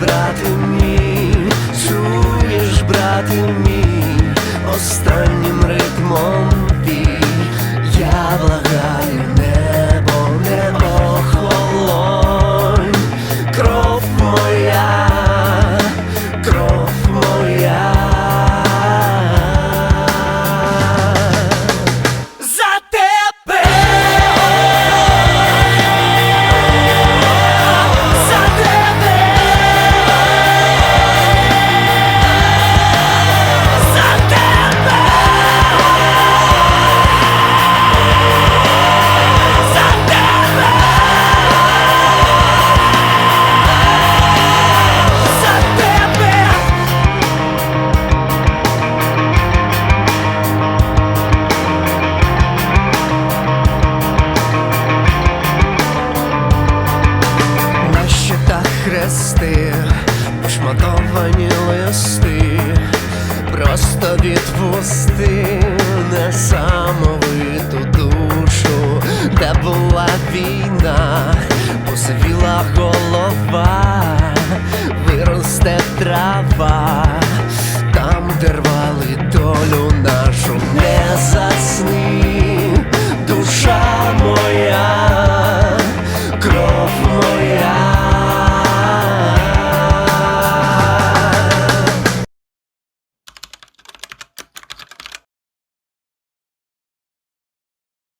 брате мій, чуєш, брате мій, останнім ритмом хрести, пошматовані листи, просто відпусти несамовиту душу, де була війна, посивіла голова, виросте трава,